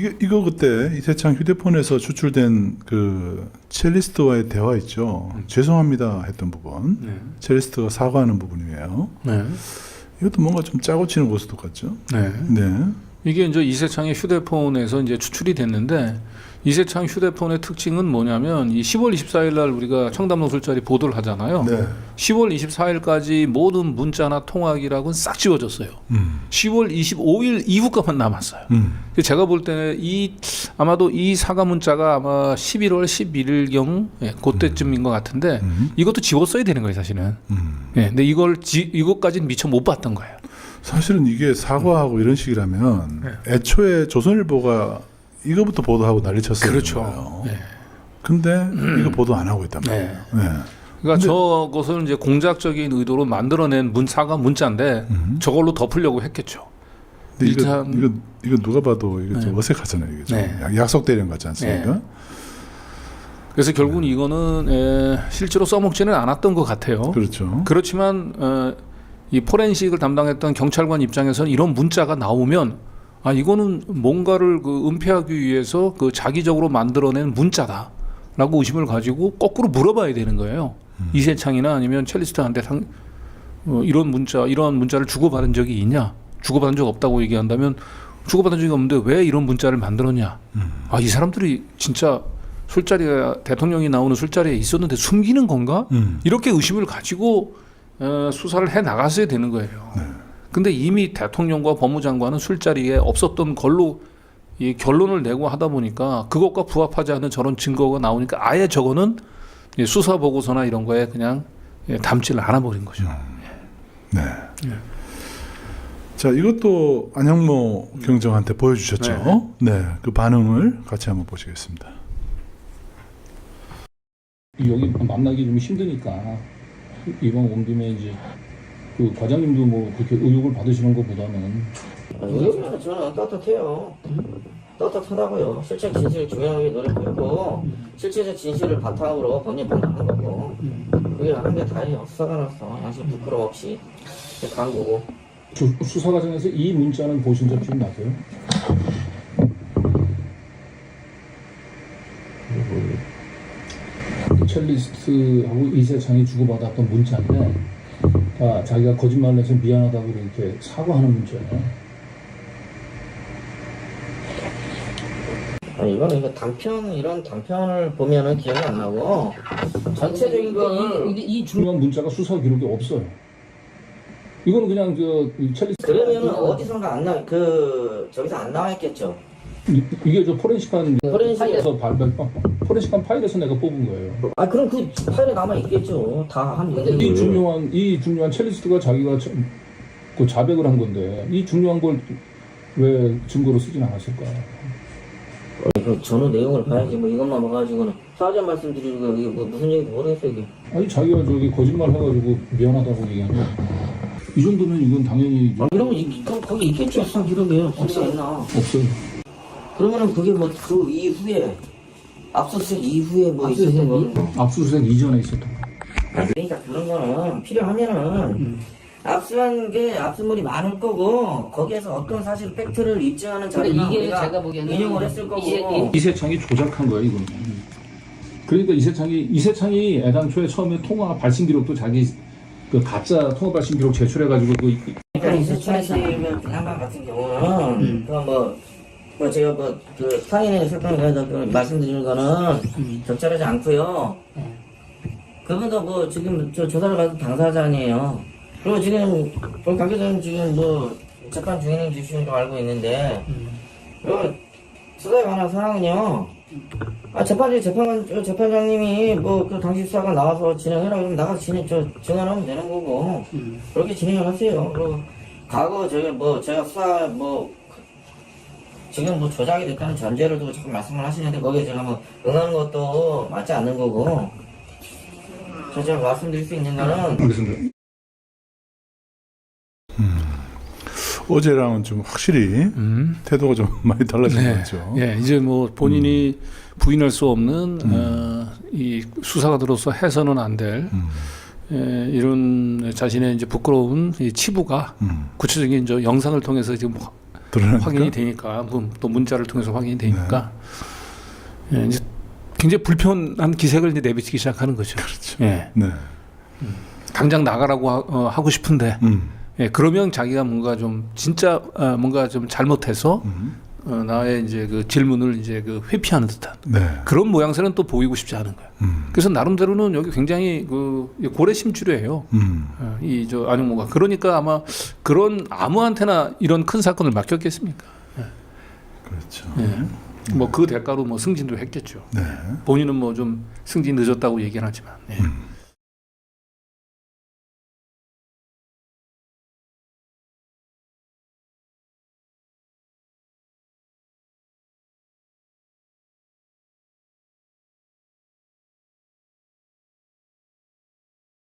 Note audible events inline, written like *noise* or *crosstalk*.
이거 이거 그때 이세창 휴대폰에서 추출된 그 첼리스트와의 대화 있죠. 죄송합니다 했던 부분. 네. 첼리스트가 사과하는 부분이에요. 네. 이것도 뭔가 좀 짜고 치는 고스톱 같죠. 네. 네. 이게 이제 이세창의 휴대폰에서 이제 추출이 됐는데 이세창 휴대폰의 특징은 뭐냐면 이 10월 24일 날 우리가 청담동 술자리 보도를 하잖아요. 네. 10월 24일까지 모든 문자나 통화기락은 싹 지워졌어요. 음. 10월 25일 이후 것만 남았어요. 음. 제가 볼 때는 이 아마도 이 사과 문자가 아마 11월 11일경 예, 그때쯤인 것 같은데 음. 이것도 지웠어야 되는 거예요, 사실은. 음. 예, 근데 이걸 지, 이것까지는 미처 못 봤던 거예요. 사실은 이게 사과하고 이런 식이라면 네. 애초에 조선일보가 이거부터 보도하고 난리 쳤어요. 그렇죠. 예. 근데 이거 보도 안 하고 있단 네. 말이에요. 네. 그러니까 저것을 이제 공작적인 의도로 만들어낸 문 사과 문자인데 음. 저걸로 덮으려고 했겠죠. 근데 이거, 일단- 이거 이거 누가 봐도 이게 좀 네. 어색하잖아요. 이게 좀 네. 약- 약속 대련 같지 않습니까? 그래서 결국은 이거는 에, 실제로 써먹지는 않았던 것 같아요. 그렇죠. 그렇지만 어, 이 포렌식을 담당했던 경찰관 입장에서는 이런 문자가 나오면 아 이거는 뭔가를 그 은폐하기 위해서 그 자기적으로 만들어낸 문자다라고 의심을 가지고 거꾸로 물어봐야 되는 거예요. 음. 이세창이나 아니면 첼리스트한테 상, 어, 이런 문자 이런 문자를 주고받은 적이 있냐? 주고받은 적 없다고 얘기한다면 주고받은 적이 없는데 왜 이런 문자를 만들었냐? 음. 아이 사람들이 진짜 술자리에 대통령이 나오는 술자리에 있었는데 숨기는 건가? 음. 이렇게 의심을 가지고 어, 수사를 해 나갔어야 되는 거예요. 네. 근데 이미 대통령과 법무장관은 술자리에 없었던 걸로 이 결론을 내고 하다 보니까 그것과 부합하지 않는 저런 증거가 나오니까 아예 저거는 이 수사 보고서나 이런 거에 그냥 예, 담지를 않아 버린 거죠. 네. 예. 자, 이것도 안영모 경정한테 보여주셨죠. 네. 그 반응을 같이 한번 보시겠습니다. 여기 만나기 좀 힘드니까 이번 온 김에 이제 그 과장님도 뭐 그렇게 의혹을 받으시는 것보다는 의욕은 저는 떳떳해요. 떳떳하다고요. 실체 진실을 규명하기 노력하고 실체적 진실을 바탕으로 법리 판단하는 거고 그게 하는 게 다예요. 나서 양심 부끄럼 없이 간 거고 저 수사 과정에서 이 문자는 보신 적 기억나세요? 첼리스트하고 이세창이 주고받았던 문자인데 다 자기가 거짓말을 해서 미안하다고 이렇게 사과하는 문자예요. 아니 이거는 이거 단편 이런 단편을 보면은 기억이 안 나고 전체적인 거를 이, 이 중요한 문자가 수사 기록에 없어요. 이거는 그냥 저 첼리스트 그러면은 어디선가 안 나 그 저기서 안 나와 있겠죠. 이- 이게 저 포렌식한 포렌식에서 파일에서 발별 포렌식한 파일에서 내가 뽑은 거예요. 아 그럼 그 파일에 남아 있겠죠. 다한 이 문제. 중요한 이 중요한 첼리스트가 자기가 저- 그 자백을 한 건데 이 중요한 걸 왜 증거로 쓰진 않았을까? 그 전후 내용을 봐야지 뭐 이것만 봐가지고는 사전 말씀드리는 거 이게 뭐 무슨 얘기인지 모르겠어요 이게 아니 자기가 저기 거짓말 해가지고 미안하다고 얘기한 거. 이 정도면 이건 당연히 아, 이런 거 이- 거- 거기 있겠죠 수상 기록에 없어 있나 없어요. 그러면은 그게 뭐 그 이후에 압수수색 이후에 뭐 있었던 거? 압수수색 이전에 있었던 거. 그러니까 그런 거는 필요하면은 압수한 게 압수물이 많을 거고 거기에서 어떤 사실 팩트를 입증하는 자료가 이게 우리가 제가 보기에는 인용을 했을 거고. 이게- 이- 이세창이 조작한 거야 이거는. 그러니까 이세창이 이세창이 애당초에 처음에 통화 발신 기록도 자기 그 가짜 통화 발신 기록 제출해가지고 그 그러니까 이세찬 씨 양반 같은 경우는 그뭐 뭐 제가 뭐그 상인에 설명해서 그 말씀드리는 거는 적절하지 않고요. 그분도 뭐 지금 저 조사를 받은 당사자니에요. 그리고 지금 본 관계자는 지금 뭐 재판 중인 주시는 거 알고 있는데 그 수사에 관한 사항은요. 아 재판지 재판 저 재판장님이 뭐 그 당시 수사가 나와서 진행해라 그러면 나가서 진행 저 증언하면 되는 거고 그렇게 진행을 하세요. 그리고 과거 저기 뭐 제가 수사 뭐 지금 뭐 조작이 됐다는 전제를 두고 자꾸 말씀을 하시는데 거기에 제가 뭐 응하는 것도 맞지 않는 거고 저 제가 말씀드릴 수 있는 거는 알겠습니다. 어제랑은 좀 확실히 음. 태도가 좀 *laughs* 많이 달라진 네. 것 같죠. 예, 이제 뭐 본인이 음. 부인할 수 없는 어, 이 수사관으로서 해서는 안될 음. 예, 이런 자신의 이제 부끄러운 이 치부가 음. 구체적인 저 영상을 통해서 지금 드러나니까. 확인이 되니까 또 문자를 통해서 확인이 되니까 예, 이제 굉장히 불편한 기색을 이제 내비치기 시작하는 거죠. 그렇죠. 예, 네. 당장 나가라고 하, 어, 하고 싶은데 음. 예, 그러면 자기가 뭔가 좀 진짜 어, 뭔가 좀 잘못해서 음. 어, 나의 이제 그 질문을 이제 그 회피하는 듯한 네. 그런 모양새는 또 보이고 싶지 않은 거예요. 음. 그래서 나름대로는 여기 굉장히 그 고래심 치료예요. 음. 어, 이저 안용모가 그러니까 아마 그런 아무한테나 이런 큰 사건을 맡겼겠습니까? 그렇죠. 예. 뭐그 대가로 뭐 승진도 했겠죠. 네. 본인은 뭐 좀 승진 늦었다고 얘기는 하지만. 예. 음.